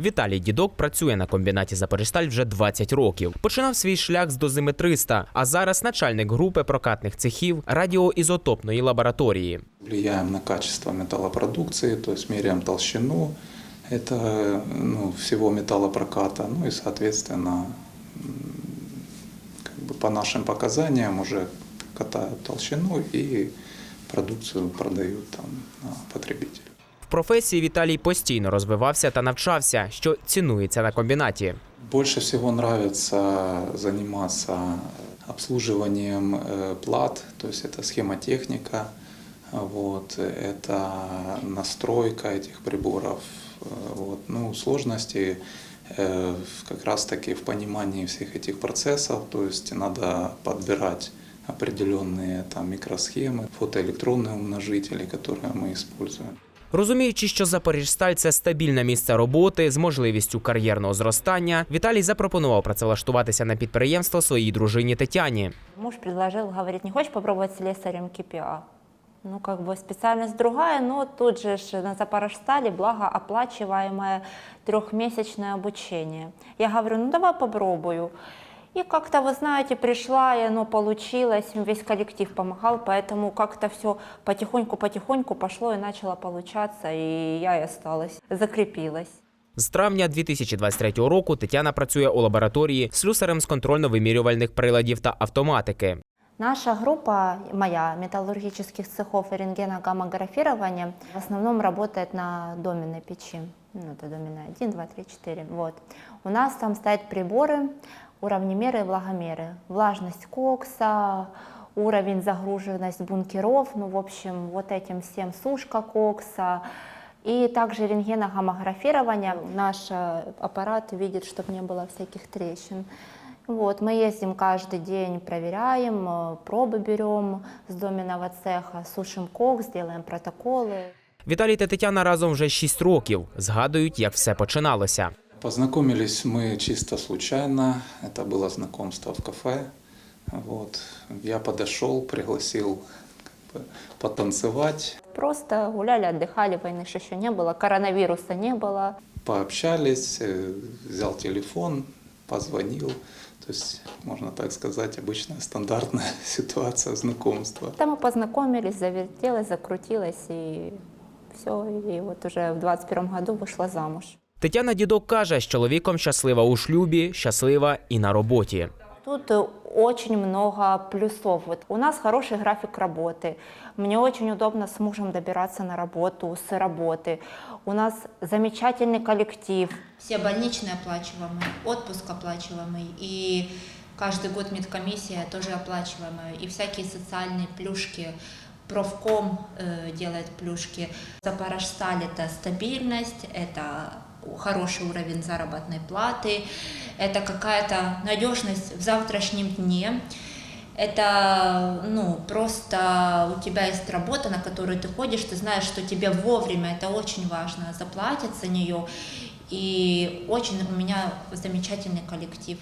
Віталій Дідок працює на комбінаті Запоріжсталь вже 20 років. Починав свій шлях з дозиметриста, а зараз начальник групи прокатних цехів радіоізотопної лабораторії. Влияем на качество металлопродукции, то есть меряем толщину это, ну, всего металлопроката, ну и, соответственно, как бы по нашим показаниям уже катают толщину и продукцию продают там на потребителю В професії Віталій постійно розвивався та навчався, що цінується на комбінаті. Больше всего нравится заниматься обслуживанием э, плат, то есть это схемотехника, вот, это настройка этих приборов. э, Вот. Ну, сложности э, в- как раз-таки в понимании всех этих процессов, то есть надо подбирать определенные там микросхемы, фотоэлектронные умножители, которые мы используем. Розуміючи, що Запоріжсталь це стабільне місце роботи з можливістю кар'єрного зростання, Віталій запропонував працевлаштуватися на підприємство своїй дружині Тетяні. Муж предложил, говорит, не хочешь попробовать слесарем КПА? Ну, как бы специальность другая, но тут же на Запорожстале, благо оплачиваемое трехмесячное обучение. Я говорю, ну давай попробую. И как-то, вы знаете, пришла, и оно получилось, весь коллектив помогал, поэтому как-то все потихоньку-потихоньку пошло и начало получаться, и я и осталась, закрепилась. З травня 2023 року Тетяна працює у лабораторії слюсарем з контрольно-вимірювальних приладів та автоматики. Наша группа, моя, металлургических цехов и рентгеногаммографирования, в основном работает на доменной печи. Ну, это доменная 1, 2, 3, 4. Вот. У нас там стоят приборы, уровнемеры и влагомеры. Влажность кокса, уровень загруженность бункеров, ну, в общем, вот этим всем сушка кокса. И также рентгеногаммографирование. Наш э, аппарат видит, чтобы не было всяких трещин. Вот, мы ездим каждый день, проверяем, э, пробы берем с доменного цеха, сушим кокс, делаем протоколы. Віталій та Тетяна разом вже 6 років. Згадують, як все починалося. Познакомились мы чисто случайно. Это было знакомство в кафе. Вот. Я подошел, пригласил как бы, потанцевать, Просто гуляли, отдыхали, войны ж еще не было, коронавируса не было. пообщались, э, взял телефон, позвонил. То есть, можно так сказать, обычная стандартная ситуация знакомства. Там мы познакомились, завертелось, закрутилось, и все. И вот уже в 21 году вышла замуж. Тетяна Дідок каже, з чоловіком щаслива у шлюбі, щаслива і на роботі. Тут э, очень много плюсов. Вот у нас хороший график работы. Мне очень удобно с мужем добираться на работу, с работы. У нас замечательный коллектив. Все больничные оплачиваемые, отпуск оплачиваемый, и каждый год медкомиссия тоже оплачиваемая, и всякие социальные плюшки. Профком э, делает плюшки. Запорожсталь – это стабильность, это хороший уровень заработной платы, это какая-то надежность в завтрашнем дне. Это, ну, просто у тебя есть работа, на которую ты ходишь, ты знаешь, что тебе вовремя, это очень важно, заплатят за нее. И очень у меня замечательный коллектив.